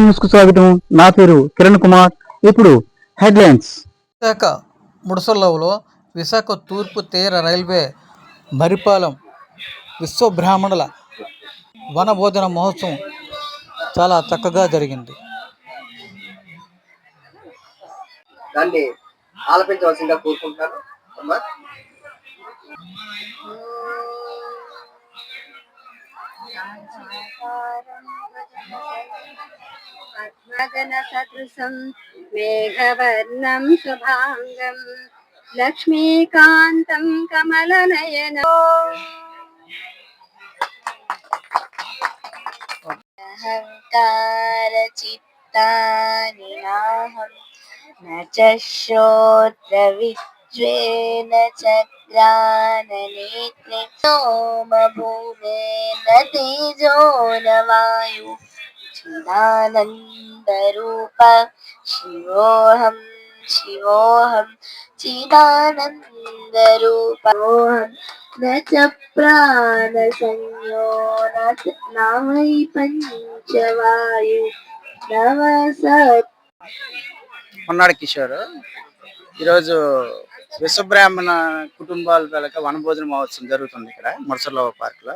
న్యూస్కు స్వాగతం. నా పేరు కిరణ్ కుమార్. ఇప్పుడు హెడ్లైన్స్. విశాఖ ముడసల్లవులో విశాఖ తూర్పు తీర రైల్వే మరిపాలెం విశ్వబ్రాహ్మణుల వనభోజన మహోత్సవం చాలా చక్కగా జరిగింది. దాన్ని ఆలపించవలసిందిగా కోరుకుంటున్నాను అమ్మా पद्मगनसदृशं मेघवर्णं शुभाङ्गं लक्ष्मीकान्तं कमलनयनो अहङ्कारचित्तानि नाहं न च श्रोत्रविद्वेन च ग्राननेत्रे सोमभूमेन तेजो न वायु चिदानन्दरूप शिवोऽहं शिवोऽहं चिदानन्दरूपोऽहं न च प्राणसंयो न च न वै पञ्चवायु नव सत् కొన్నాడు కిషోర్. ఈరోజు విశ్వబ్రాహ్మణ కుటుంబాల వెళ్ళక వనభోజన మహోత్సవం జరుగుతుంది ఇక్కడ మురసలో పార్క్లో.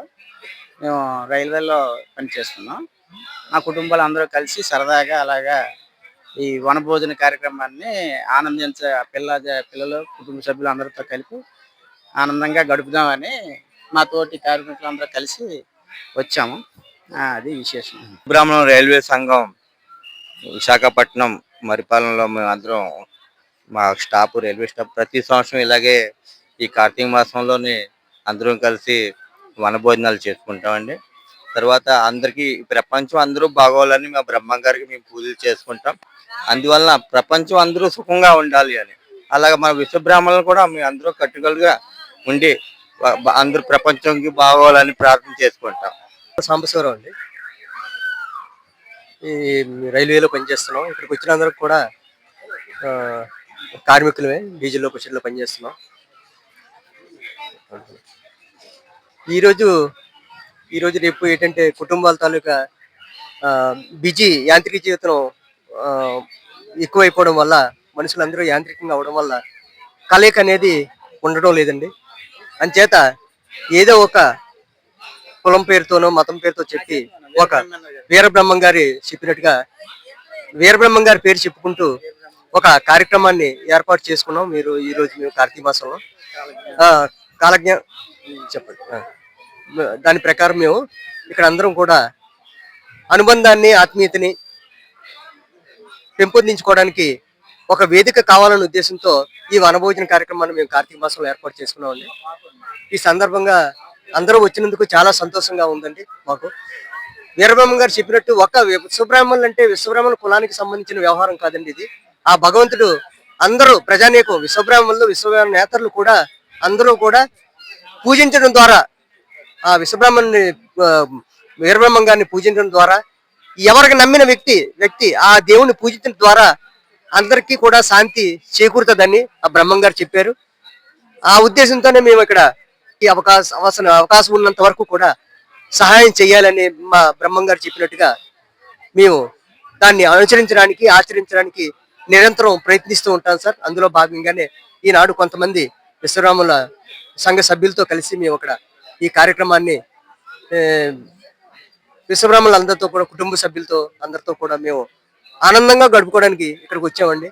మేము రైల్వేలో పనిచేస్తున్నాం. మా కుటుంబాలు అందరూ కలిసి సరదాగా అలాగా ఈ వనభోజన కార్యక్రమాన్ని ఆనందించే పిల్ల పిల్లలు కుటుంబ సభ్యులు అందరితో కలిపి ఆనందంగా గడుపుదామని మా తోటి కార్మికులందరూ కలిసి వచ్చాము. అది విశేషం. బ్రాహ్మణం రైల్వే సంఘం విశాఖపట్నం పరిపాలనలో మేము అందరం మా స్టాప్ రైల్వే స్టాప్ ప్రతి సంవత్సరం ఇలాగే ఈ కార్తీక మాసంలోని అందరం కలిసి వనభోజనాలు చేసుకుంటామండి. తర్వాత అందరికీ ప్రపంచం అందరూ బాగోవాలని మా బ్రహ్మం గారికి మేము పూజలు చేసుకుంటాం. అందువలన ప్రపంచం అందరూ సుఖంగా ఉండాలి అని. అలాగే మన విశ్వబ్రాహ్మణులు కూడా మేము అందరూ కట్టుకలుగా ఉండి అందరూ ప్రపంచంకి బాగోవాలని ప్రార్థన చేసుకుంటాం. సాంబశివరావు అండి. ఈ రైల్వేలో పనిచేస్తున్నాం. ఇక్కడికి వచ్చిన అందరికి కూడా ఆ, కార్మికులమే డీజిల్లో లో పనిచేస్తున్నాం. ఈరోజు ఈరోజు రేపు ఏంటంటే కుటుంబాల తాలూకా ఆ, బిజీ యాంత్రిక జీవితం ఆ, ఎక్కువైపోవడం వల్ల మనుషులందరూ యాంత్రికంగా అవడం వల్ల కలయిక అనేది ఉండడం లేదండి. అంచేత ఏదో ఒక కులం పేరుతోనో మతం పేరుతో చెప్పి ఒక వీరబ్రహ్మం గారి చెప్పినట్టుగా వీరబ్రహ్మం గారి పేరు చెప్పుకుంటూ ఒక కార్యక్రమాన్ని ఏర్పాటు చేసుకున్నాం. మీరు ఈ రోజు మేము కార్తీక మాసంలో. కాలజ్ఞ చెప్పండి. దాని ప్రకారం మేము ఇక్కడ అందరం కూడా అనుబంధాన్ని ఆత్మీయతని పెంపొందించుకోవడానికి ఒక వేదిక కావాలనే ఉద్దేశంతో ఈ వనభోజన కార్యక్రమాన్ని మేము కార్తీక మాసంలో ఏర్పాటు చేసుకున్నామండి. ఈ సందర్భంగా అందరూ వచ్చినందుకు చాలా సంతోషంగా ఉందండి మాకు. వీరబ్రహ్మం గారు చెప్పినట్టు ఒక విశ్వబ్రాహ్మణులు అంటే విశ్వబ్రాహ్మణ కులానికి సంబంధించిన వ్యవహారం కాదండి ఇది. ఆ భగవంతుడు అందరూ ప్రజానీకం విశ్వబ్రాహ్మణులు విశ్వ నేతలు కూడా అందరూ కూడా పూజించడం ద్వారా ఆ విశ్వబ్రాహ్మణుని వీరబ్రహ్మ గారిని పూజించడం ద్వారా ఎవరికి నమ్మిన వ్యక్తి వ్యక్తి ఆ దేవుని పూజించడం ద్వారా అందరికీ కూడా శాంతి చేకూరుతుందని ఆ బ్రహ్మం గారు చెప్పారు. ఆ ఉద్దేశంతోనే మేము ఇక్కడ ఈ అవకాశం అవసరం అవకాశం ఉన్నంత వరకు కూడా సహాయం చేయాలని మా బ్రహ్మం గారు చెప్పినట్టుగా మేము దాన్ని అనుసరించడానికి ఆచరించడానికి నిరంతరం ప్రయత్నిస్తూ ఉంటాం సార్. అందులో భాగంగానే ఈనాడు కొంతమంది విశ్వరాముల సంఘ సభ్యులతో కలిసి మేము అక్కడ ఈ కార్యక్రమాన్ని ఏ, విశ్వబ్రాహ్మణులు అందరితో కూడా కుటుంబ సభ్యులతో అందరితో కూడా మేము ఆనందంగా గడుపుకోవడానికి ఇక్కడికి వచ్చామండి.